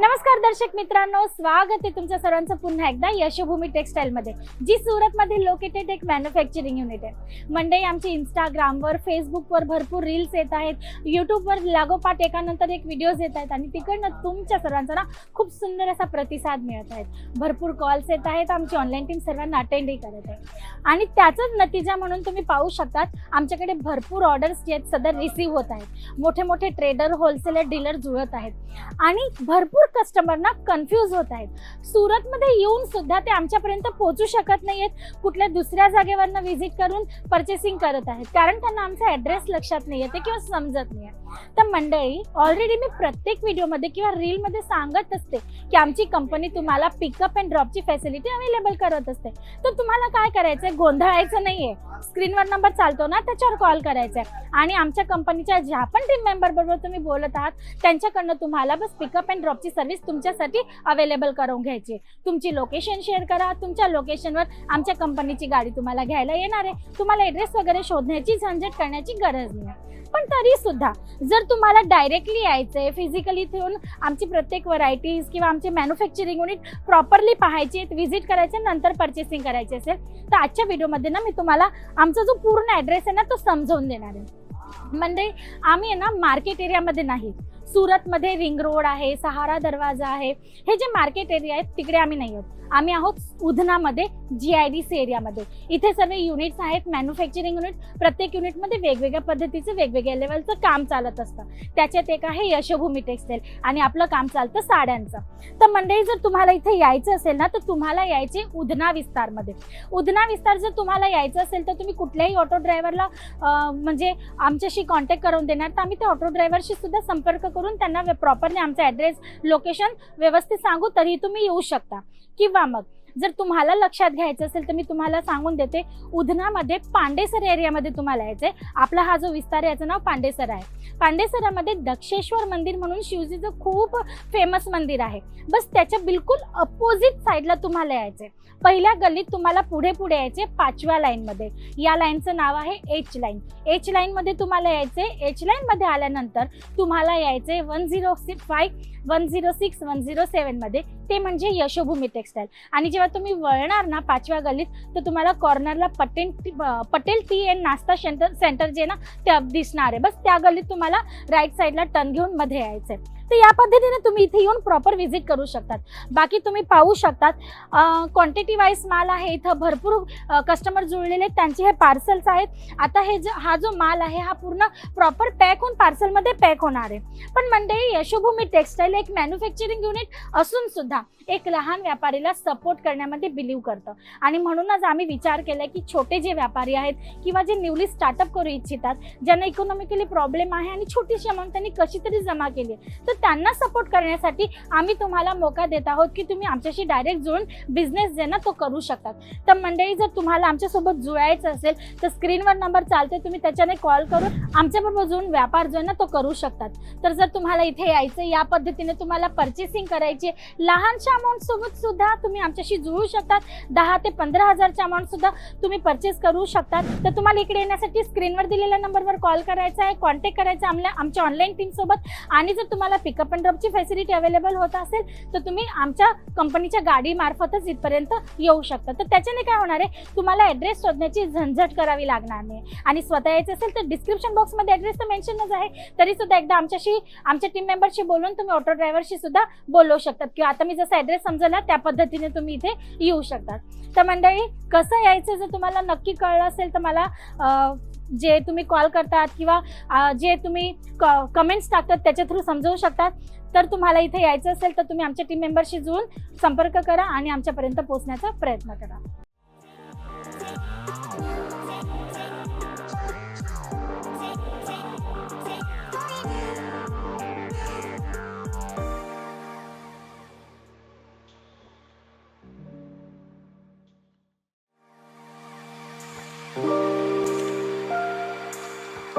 नमस्कार दर्शक मित्रांनो स्वागत आहे तुमच्या सर्वांचं पुन्हा एकदा यशभूमी टेक्सटाईल मध्ये जी सुरत मध्ये लोकेटेड एक मॅन्युफॅक्चरिंग युनिट आहे. मंडई आमची इंस्टाग्रामवर फेसबुकवर भरपूर रील्स येत आहेत. युट्यूबवर लागोपाठ एकानंतर एक व्हिडिओज येत आहेत आणि तिकडनं तुमच्या सर्वांचा ना खूप सुंदर असा प्रतिसाद मिळत आहेत भरपूर कॉल्स येत आहेत. आमची ऑनलाईन टीम सर्वांना अटेंडही करत आहे. आणि त्याचाच नतीजा म्हणून तुम्ही पाहू शकतात आमच्याकडे भरपूर ऑर्डर्स जे आहेत सध्या रिसीव्ह होत आहेत. मोठे मोठे ट्रेडर होलसेलर डीलर जुळत आहेत. आणि भरपूर कस्टमरना कन्फ्यूज होत आहेत. सुरतमध्ये येऊन सुद्धा ते आमच्यापर्यंत पोहोचू शकत नाही आहेत कुठल्या दुसऱ्या जागेवरनं व्हिजिट करून परचेसिंग करत आहेत. कारण त्यांना आमचा ॲड्रेस लक्षात नाही येते किंवा समजत नाही आहे तर मंडळी ऑलरेडी मी प्रत्येक व्हिडिओमध्ये किंवा रीलमध्ये सांगत असते की आमची कंपनी तुम्हाला पिकअप अँड ड्रॉपची फॅसिलिटी अवेलेबल करत असते. तर तुम्हाला काय करायचं आहे गोंधळायचं नाही आहे स्क्रीनवर नंबर चालतो ना त्याच्यावर कॉल करायचा आहे आणि आमच्या कंपनीच्या ज्या पण टीम मेंबर बरोबर तुम्ही बोलत आहात त्यांच्याकडनं तुम्हाला बस पिकअप अँड ड्रॉपची सर्व्हिस तुमच्यासाठी अवेलेबल करून घ्यायची तुमची लोकेशन शेअर करा. तुमच्या लोकेशनवर आमच्या कंपनीची गाडी तुम्हाला घ्यायला येणार आहे. तुम्हाला ॲड्रेस वगैरे शोधण्याची झंझट करण्याची गरज नाही. पण तरी सुद्धा जर तुम्हाला डायरेक्टली यायचं आहे फिजिकली ठेवून आमची प्रत्येक व्हरायटीज किंवा आमचे मॅन्युफॅक्चरिंग युनिट प्रॉपरली पाहायचे व्हिजिट करायचे नंतर परचेसिंग करायचे असेल तर आजच्या व्हिडिओमध्ये ना मी तुम्हाला आमचा जो पूर्ण ॲड्रेस आहे ना तो समजवून देणार आहे. म्हणजे आम्ही आहे ना मार्केट एरियामध्ये नाही. सुरतमध्ये रिंग रोड आहे सहारा दरवाजा आहे. हे जे मार्केट एरिया आहेत तिकडे आम्ही नाही आहोत. आम्ही आहोत उधनामध्ये जी आय डी सी एरियामध्ये. इथे सर्व युनिट्स आहेत मॅन्युफॅक्चरिंग युनिट प्रत्येक युनिटमध्ये वेगवेगळ्या पद्धतीचं वेगवेगळ्या लेवलचं काम चालत असतं. त्याच्यात एक आहे यशभूमी टेक्सटाईल आणि आपलं काम चालतं साड्यांचं. तर मंडळी जर तुम्हाला इथे यायचं असेल ना तर तुम्हाला यायचे उधना विस्तारमध्ये. उधना विस्तार जर तुम्हाला यायचं असेल तर तुम्ही कुठल्याही ऑटो ड्रायव्हरला म्हणजे आमच्याशी कॉन्टॅक्ट करून देणार. तर आम्ही त्या ऑटो ड्रायव्हरशी सुद्धा संपर्क करून करून त्यांना प्रॉपरली आमचा ॲड्रेस लोकेशन व्यवस्थित सांगू तरी तुम्ही येऊ शकता. किंवा मग जर तुम्हाला लक्षात घ्यायचं असेल तर मी तुम्हाला सांगून देते उधनामध्ये पांडेसर एरियामध्ये तुम्हाला यायचं आहे आपला हा जो विस्तार याचं नाव पांडेसर आहे. पांडेसरामध्ये दक्षेश्वर मंदिर म्हणून शिवजीचं खूप फेमस मंदिर आहे. बस त्याच्या बिलकुल अपोजिट साईडला तुम्हाला यायचं आहे पहिल्या गल्लीत तुम्हाला पुढे पुढे यायचे पाचव्या लाईनमध्ये. या लाईनचं नाव आहे एच लाईन एच लाईनमध्ये तुम्हाला यायचे एच लाईनमध्ये आल्यानंतर तुम्हाला यायचे one zero six five one zero six one zero सेवनमध्ये ते म्हणजे यशोभूमी टेक्सटाईल आणि जेव्हा तुम्ही वळणार ना पाचव्या गल्लीत तर तुम्हाला कॉर्नरला पटेल पटेल टी एन नाश्ता सेंटर सेंटर जे ना ते दिसणार आहे. बस त्या गल्लीत तुम्हाला राईट साईडला टर्न घेऊन मध्ये यायचं आहे तर या पद्धतीने तुम्ही इथे येऊन प्रॉपर व्हिजिट करू शकतात. बाकी तुम्ही पाहू शकतात क्वांटिटी वाईज माल आहे इथं भरपूर कस्टमर जुळलेले आहेत त्यांचे हे पार्सल्स आहेत. आता हे जो हा जो माल आहे हा पूर्ण प्रॉपर पॅक होऊन पार्सलमध्ये पॅक होणार आहे. पण म्हणजे यशोभूमी टेक्सटाईल एक मॅन्युफॅक्चरिंग युनिट असून सुद्धा एक लहान व्यापारीला सपोर्ट करण्यामध्ये बिलीव्ह करतं. आणि म्हणूनच आम्ही विचार केला की छोटे जे व्यापारी आहेत किंवा जे न्यूली स्टार्टअप करू इच्छितात ज्यांना इकॉनॉमिकली प्रॉब्लेम आहे आणि छोटीशी अमाऊंट त्यांनी कशी तरी जमा केली आहे तर त्यांना सपोर्ट करण्यासाठी आम्ही तुम्हाला मोका देत आहोत की तुम्ही आमच्याशी डायरेक्ट जुळून बिझनेस जे ना तो करू शकतात. तर मंडळी जर तुम्हाला आमच्यासोबत जुळायचं असेल तर स्क्रीनवर नंबर चालते तुम्ही त्याच्याने कॉल करून आमच्याबरोबर जुळून व्यापार जो आहे ना तो करू शकतात. तर जर तुम्हाला इथे यायचं या पद्धतीने तुम्हाला परचेसिंग करायची लहानशा अमाऊंटसोबत सुद्धा तुम्ही आमच्याशी जुळू शकतात. दहा ते पंधरा हजारच्या अमाऊंटसुद्धा तुम्ही परचेस करू शकतात. तर तुम्हाला इकडे येण्यासाठी स्क्रीनवर दिलेल्या नंबरवर कॉल करायचा आहे कॉन्टॅक्ट करायचा आमल्या आमच्या ऑनलाईन टीमसोबत आणि जर तुम्हाला पिकअप अँड ड्रॉपची फॅसिलिटी अवेलेबल होत असेल तर तुम्ही आमच्या कंपनीच्या गाडीमार्फतच इथपर्यंत येऊ शकता. तर त्याच्याने काय होणार आहे? तुम्हाला ॲड्रेस शोधण्याची झंझट करावी लागणार नाही. आणि स्वतः यायचं असेल तर डिस्क्रिप्शन बॉक्समध्ये ॲड्रेस तर मेन्शनच आहे. तरी सुद्धा एकदा आमच्याशी आमच्या टीम मेंबरशी बोलून तुम्ही ऑटो ड्रायव्हरशी सुद्धा बोलवू शकतात. किंवा आता मी जसा ॲड्रेस समजला त्या पद्धतीने तुम्ही इथे येऊ शकतात. तर मंडळी कसं यायचं जर तुम्हाला नक्की कळलं असेल तर मला जे तुम्ही कॉल करतात किंवा जे तुम्ही कमेंट्स टाकतात त्याच्या थ्रू समजवू शकतात. तर तुम्हाला इथे यायचं असेल तर तुम्ही आमच्या टीम मेंबरशी जुळून संपर्क करा आणि आमच्यापर्यंत पोहोचण्याचा प्रयत्न करा.